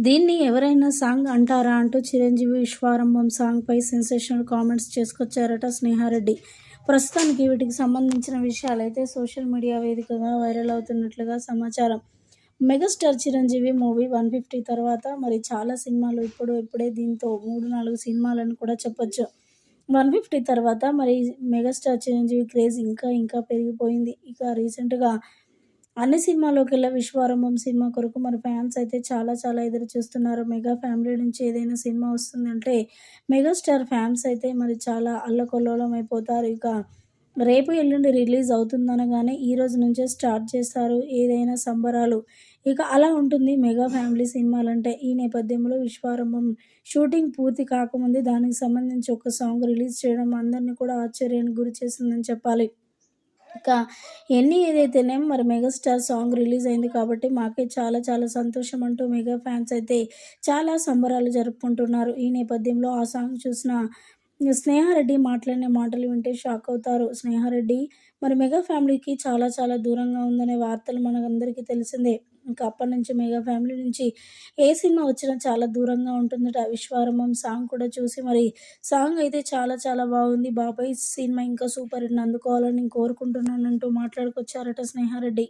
దీన్ని ఎవరైనా సాంగ్ అంటారా అంటూ చిరంజీవి విశ్వారంభం సాంగ్పై సెన్సేషనల్ కామెంట్స్ చేసుకొచ్చారట స్నేహారెడ్డి. ప్రస్తుతానికి వీటికి సంబంధించిన విషయాలైతే సోషల్ మీడియా వేదికగా వైరల్ అవుతున్నట్లుగా సమాచారం. Megastar Chiranjeevi movie one fifty తర్వాత మరి చాలా సినిమాలు ఇప్పుడు ఇప్పుడే దీంతో మూడు నాలుగు సినిమాలను కూడా చెప్పొచ్చు. వన్ ఫిఫ్టీ తర్వాత మరి మెగాస్టార్ చిరంజీవి క్రేజ్ ఇంకా ఇంకా పెరిగిపోయింది. ఇక రీసెంట్గా అన్ని సినిమాలోకి వెళ్ళే విశ్వారంభం సినిమా కొరకు మన ఫ్యాన్స్ అయితే చాలా చాలా ఎదురు చూస్తున్నారు. మెగా ఫ్యామిలీ నుంచి ఏదైనా సినిమా వస్తుందంటే మెగాస్టార్ ఫ్యాన్స్ అయితే మరి చాలా అల్లకొల్లోలం అయిపోతారు. ఇక రేపు ఎల్లుండి రిలీజ్ అవుతుందనగానే ఈ రోజు నుంచే స్టార్ట్ చేస్తారు ఏదైనా సంబరాలు. ఇక అలా ఉంటుంది మెగా ఫ్యామిలీ సినిమాలంటే. ఈ నేపథ్యంలో విశ్వారంభం షూటింగ్ పూర్తి కాకముందే దానికి సంబంధించి ఒక సాంగ్ రిలీజ్ చేయడం అందరినీ కూడా ఆశ్చర్యానికి గురి చేసిందని చెప్పాలి. ఇక ఎన్ని ఏదైతేనే మరి మెగాస్టార్ సాంగ్ రిలీజ్ అయింది కాబట్టి మాకే చాలా చాలా సంతోషం అంటూ మెగా ఫ్యాన్స్ అయితే చాలా సంబరాలు జరుపుకుంటున్నారు. ఈ నేపథ్యంలో ఆ సాంగ్ చూసిన స్నేహారెడ్డి మాట్లాడిన మాటలు వింటే షాక్ అవుతారు. స్నేహారెడ్డి మరి మెగా ఫ్యామిలీకి చాలా చాలా దూరంగా ఉందనే వార్తలు మనకందరికీ తెలిసిందే. ఇంకా అప్పటి నుంచి మెగా ఫ్యామిలీ నుంచి ఏ సినిమా వచ్చినా చాలా దూరంగా ఉంటుందట. విశ్వారంభం సాంగ్ కూడా చూసి మరి సాంగ్ అయితే చాలా చాలా బాగుంది. బాబాయ్ సినిమా ఇంకా సూపర్ హిట్ అందుకోవాలని నేను కోరుకుంటున్నానంటూ మాట్లాడుకొచ్చారట స్నేహారెడ్డి.